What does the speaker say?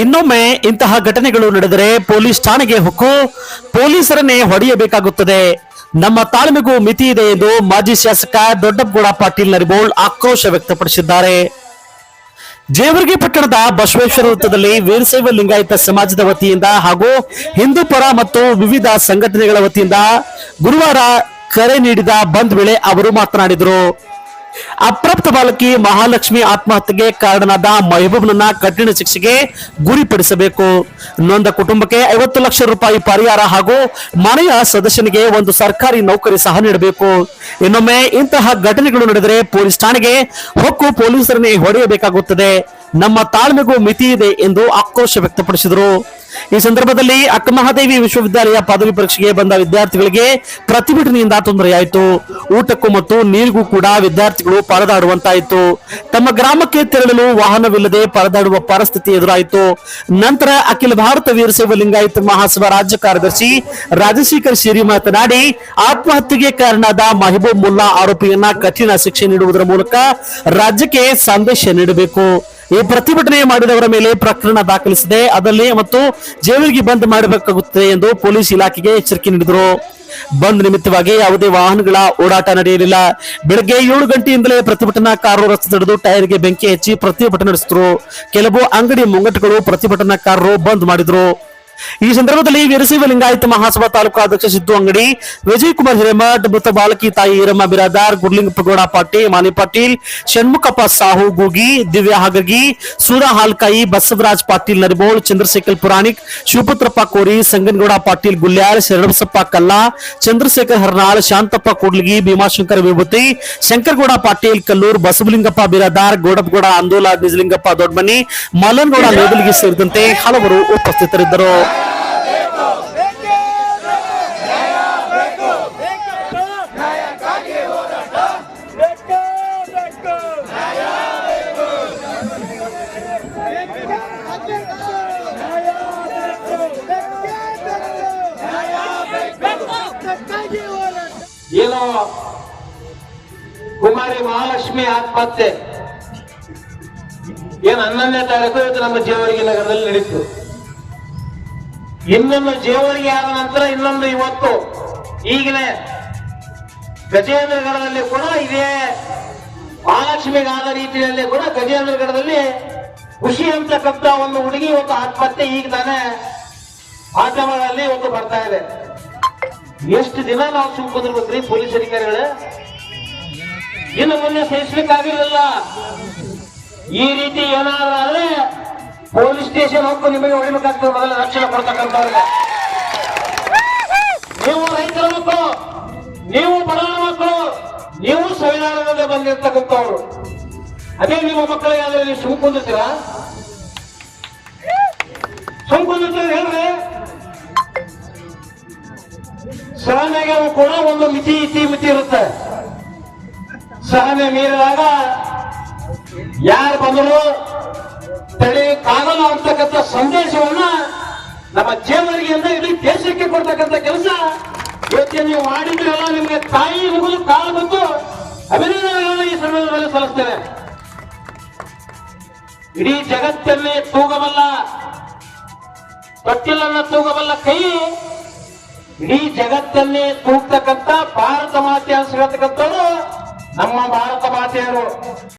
ಇನ್ನೊಮ್ಮೆ ಇಂತಹ ಘಟನೆಗಳು ನಡೆದರೆ ಪೊಲೀಸ್ ಠಾಣೆಗೆ ಹೊಕ್ಕು. ಪೊಲೀಸರನ್ನೇ ಹೊಡೆಯಬೇಕಾಗುತ್ತದೆ. ನಮ್ಮ ತಾಳ್ಮೆಗೂ ಮಿತಿ ಇದೆ ಎಂದು ಮಾಜಿ ಶಾಸಕ ದೊಡ್ಡಪ್ಪಗೌಡ ಪಾಟೀಲ್ ನರಿಬೋಳ್ ಆಕ್ರೋಶ ವ್ಯಕ್ತಪಡಿಸಿದ್ದಾರೆ. ಜೇವರ್ಗಿ ಪಟ್ಟಣದ ಬಸವೇಶ್ವರ ವೃತ್ತದಲ್ಲಿ ವೀರಶೈವ ಲಿಂಗಾಯತ ಸಮಾಜದ ವತಿಯಿಂದ ಹಾಗೂ ಹಿಂದೂ ಪರ ಮತ್ತು ವಿವಿಧ ಸಂಘಟನೆಗಳ ವತಿಯಿಂದ ಗುರುವಾರ ಕರೆ ನೀಡಿದ ಬಂದ್ ವೇಳೆ ಅವರು ಮಾತನಾಡಿದರು. ಅಪ್ರಾಪ್ತ ಬಾಲಕಿ ಮಹಾಲಕ್ಷ್ಮಿ ಆತ್ಮಹತ್ಯೆಗೆ ಕಾರಣನಾದ ಮೆಹಬೂಬ್ನನ್ನ ಕಠಿಣ ಶಿಕ್ಷೆಗೆ ಗುರಿಪಡಿಸಬೇಕು ನೊಂದ ಕುಟುಂಬಕ್ಕೆ ಐವತ್ತು ಲಕ್ಷ ರೂಪಾಯಿ ಪರಿಹಾರ ಹಾಗೂ ಮನೆಯ ಸದಸ್ಯನಿಗೆ ಒಂದು ಸರ್ಕಾರಿ ನೌಕರಿ ಸಹ ನೀಡಬೇಕು. ಇನ್ನೊಮ್ಮೆ ಇಂತಹ ಘಟನೆಗಳು ನಡೆದರೆ ಪೊಲೀಸ್ ಠಾಣೆಗೆ ಹೊಕ್ಕು ಪೊಲೀಸರನ್ನೇ ಹೊಡೆಯಬೇಕಾಗುತ್ತದೆ. ನಮ್ಮ ತಾಳ್ಮೆಗೂ ಮಿತಿ ಇದೆ ಎಂದು ಆಕ್ರೋಶ ವ್ಯಕ್ತಪಡಿಸಿದರು. ಈ ಸಂದರ್ಭದಲ್ಲಿ ಅಕ್ಕಮಹಾದೇವಿ ವಿಶ್ವವಿದ್ಯಾಲಯ ಪದವಿ ಪರೀಕ್ಷೆಗೆ ಬಂದ ವಿದ್ಯಾರ್ಥಿಗಳಿಗೆ ಪ್ರತಿಭಟನೆಯಿಂದ ತೊಂದರೆಯಾಯಿತು. ಊಟಕ್ಕೂ ಮತ್ತು ನೀರಿಗೂ ಕೂಡ ವಿದ್ಯಾರ್ಥಿಗಳು ಪರದಾಡುವಂತಾಯಿತು. ತಮ್ಮ ಗ್ರಾಮಕ್ಕೆ ತೆರಳಲು ವಾಹನವಿಲ್ಲದೆ ಪರದಾಡುವ ಪರಿಸ್ಥಿತಿ ಎದುರಾಯಿತು. ನಂತರ ಅಖಿಲ ಭಾರತ ವೀರಶೈವ ಲಿಂಗಾಯತ ಮಹಾಸಭಾ ರಾಜ್ಯ ಕಾರ್ಯದರ್ಶಿ ರಾಜಶೇಖರ್ ಶಿರಿ ಮಾತನಾಡಿ, ಆತ್ಮಹತ್ಯೆಗೆ ಕಾರಣದ ಮಹಬೂಬ್ ಮುಲ್ಲಾ ಆರೋಪಿಯನ್ನ ಕಠಿಣ ಶಿಕ್ಷೆ ನೀಡುವುದರ ಮೂಲಕ ರಾಜ್ಯಕ್ಕೆ ಸಂದೇಶ ನೀಡಬೇಕು. ಈ ಪ್ರತಿಭಟನೆ ಮಾಡಿದವರ ಮೇಲೆ ಪ್ರಕರಣ ದಾಖಲಿಸಿದೆ. ಅದರಲ್ಲಿ ಮತ್ತು ಜೈಲಿಗೆ ಬಂದ್ ಮಾಡಬೇಕಾಗುತ್ತದೆ ಎಂದು ಪೊಲೀಸ್ ಇಲಾಖೆಗೆ ಎಚ್ಚರಿಕೆ ನೀಡಿದರು. ಬಂದ್ ನಿಮಿತ್ತವಾಗಿ ಯಾವುದೇ ವಾಹನಗಳ ಓಡಾಟ ನಡೆಯಲಿಲ್ಲ. ಬೆಳಗ್ಗೆ ಏಳು ಗಂಟೆಯಿಂದಲೇ ಪ್ರತಿಭಟನಾಕಾರರು ರಸ್ತೆ ತಡೆದು ಟೈರ್ಗೆ ಬೆಂಕಿ ಹಚ್ಚಿ ಪ್ರತಿಭಟನೆ ನಡೆಸಿದ್ರು. ಕೆಲವು ಅಂಗಡಿ ಮುಂಗಟ್ಟುಗಳು ಪ್ರತಿಭಟನಾಕಾರರು ಬಂದ್ ಮಾಡಿದ್ರು. ಈ ಸಂದರ್ಭದಲ್ಲಿ ವೀರಶೈವ ಲಿಂಗಾಯತ ಮಹಾಸಭಾ ತಾಲೂಕು ಅಧ್ಯಕ್ಷ ಸಿದ್ದು ಅಂಗಡಿ ವಿಜಯ್ ಕುಮಾರ್ ಹಿರೇಮಠ್, ಮೃತ ಬಾಲಕಿ ತಾಯಿ ಈರಮ್ಮ ಬಿರಾದಾರ್ ಗುಡ್ಲಿಂಗಪ್ಪಗೌಡ ಪಾಟೀಲ್ ಮಾನಿ ಪಾಟೀಲ್, ಷಣ್ಮುಖಪ್ಪ ಸಾಹು ಗೂಗಿ, ದಿವ್ಯಾ ಹಾಗಗಿ ಸೂರಾ ಹಾಲ್ಕಾಯಿ, ಬಸವರಾಜ್ ಪಾಟೀಲ್ ನರಿಬೋಳ್, ಚಂದ್ರಶೇಖರ್ ಪುರಾಣಿಕ್, ಶಿವಪುತ್ರಪ್ಪ ಕೋರಿ, ಸಂಗನಗೌಡ ಪಾಟೀಲ್ ಗುಲ್ಯಾರ್ ಶರಣಬಸಪ್ಪ ಕಲ್ಲಾ, ಚಂದ್ರಶೇಖರ್ ಹರ್ನಾಳ್, ಶಾಂತಪ್ಪ ಕೂಡ್ಲಿಗಿ, ಭೀಮಾಶಂಕರ ವಿಭೂತಿ, ಶಂಕರಗೌಡ ಪಾಟೀಲ್ ಕಲ್ಲೂರ್, ಬಸವಲಿಂಗಪ್ಪ ಬಿರಾದಾರ್, ಗೌಡಪ್ಪಗೌಡ ಅಂದೋಲ ನಿಜಲಿಂಗಪ್ಪ ದೊಡ್ಡಮನಿ ಮಲ್ಲನಗೌಡ ನೇದಲಿಗೆ ಸೇರಿದಂತೆ ಹಲವರು ಉಪಸ್ಥಿತರಿದ್ದರು. ಏನೋ ಕುಮಾರಿ ಮಹಾಲಕ್ಷ್ಮಿ ಆತ್ಮಹತ್ಯೆ. ಏನು ಹನ್ನೊಂದನೇ ತಾರೀಕು ಇವತ್ತು ನಮ್ಮ ಜೇವರಿಗೆ ನಗರದಲ್ಲಿ ನಡೀತು. ಇನ್ನೊಂದು ಜೇವರಿಗೆ ಆದ ನಂತರ ಇನ್ನೊಂದು ಇವತ್ತು. ಈಗಲೇ ಗಜೇಂದ್ರಗಢದಲ್ಲಿ ಕೂಡ ಇದೇ ಮಹಾಲಕ್ಷ್ಮಿಗಾದ ರೀತಿಯಲ್ಲಿ ಕೂಡ ಗಜೇಂದ್ರಗಢದಲ್ಲಿ ಖುಷಿ ಅಂತಕ್ಕಂಥ ಒಂದು ಹುಡುಗಿ ಇವತ್ತು ಆತ್ಮಹತ್ಯೆ, ಈಗ ತಾನೇ ಮಾಧ್ಯಮಗಳಲ್ಲಿ ಇವತ್ತು ಬರ್ತಾ ಇದೆ. ಎಷ್ಟು ದಿನ ನಾವು ಸುಮ್ಕೊಂಡಿರ್ಬೇಕ್ರಿ ಪೊಲೀಸ್ ಅಧಿಕಾರಿಗಳ? ಇನ್ನು ಮುನ್ನೆ ಸಹಿಸ್ಲಿಕ್ಕಾಗಿರ್ಲಿಲ್ಲ ಈ ರೀತಿ ಏನಾದ್ರೂ ಆದ್ರೆ ಪೊಲೀಸ್ ಸ್ಟೇಷನ್ ಹೋಗಿ ನಿಮಗೆ ಹೊಡಿಬೇಕಾಗ್ತದೆ ಮೊದಲ ರಕ್ಷಣೆ ಕೊಡ್ತಕ್ಕಂಥವ್ರಿಗೆ. ನೀವು ರೈತರ ಮಕ್ಕಳು, ನೀವು ಬಡವರ ಮಕ್ಕಳು, ನೀವು ಸಂವಿಧಾನದಿಂದ ಬಂದಿರ್ತಕ್ಕಂಥವ್ರು ಅದೇ ನಿಮ್ಮ ಮಕ್ಕಳಿಗೆ ಆದ್ರೆ ನೀವು ಸುಮ್ ಕುಂದಿರ್ತೀರಾ? ಸುಮ್ ಕುಂದಿರ್ತೀರ ಹೇಳ್ರಿ? ಸಹನೆಗೆ ಕೂಡ ಒಂದು ಮಿತಿ ಇತಿ ಮಿತಿ ಇರುತ್ತೆ. ಸಹನೆ ಮೀರಿದಾಗ ಯಾರು ಬಂದರು ತಡೆಯಕ್ಕಾಗಲ್ಲ ಅಂತಕ್ಕಂಥ ಸಂದೇಶವನ್ನ ನಮ್ಮ ಜೇವರಿಗೆಯಿಂದ ಇಡೀ ದೇಶಕ್ಕೆ ಕೊಡ್ತಕ್ಕಂಥ ಕೆಲಸ. ಇವತ್ತಿನ ನೀವು ಮಾಡಿದ್ರೆಲ್ಲ ನಿಮಗೆ ತಾಯಿ ಮುಗಿದು ಕಾಲು ಬಂತು ಅಭಿನಂದನೆಗಳನ್ನು ಈ ಸಂದರ್ಭದಲ್ಲಿ ಸಲ್ಲಿಸ್ತೇನೆ. ಇಡೀ ಜಗತ್ತನ್ನೇ ತೂಗಬಲ್ಲ ತೊಟ್ಟಿಲನ್ನ ತೂಗಬಲ್ಲ ಕೈ ಇಡೀ ಜಗತ್ತಲ್ಲಿ ತೂಗ್ತಕ್ಕಂಥ ಭಾರತ ಮಾತೆ ಹೇಳ್ತಕ್ಕಂಥವ್ರು ನಮ್ಮ ಭಾರತ ಮಾತೆಯರು.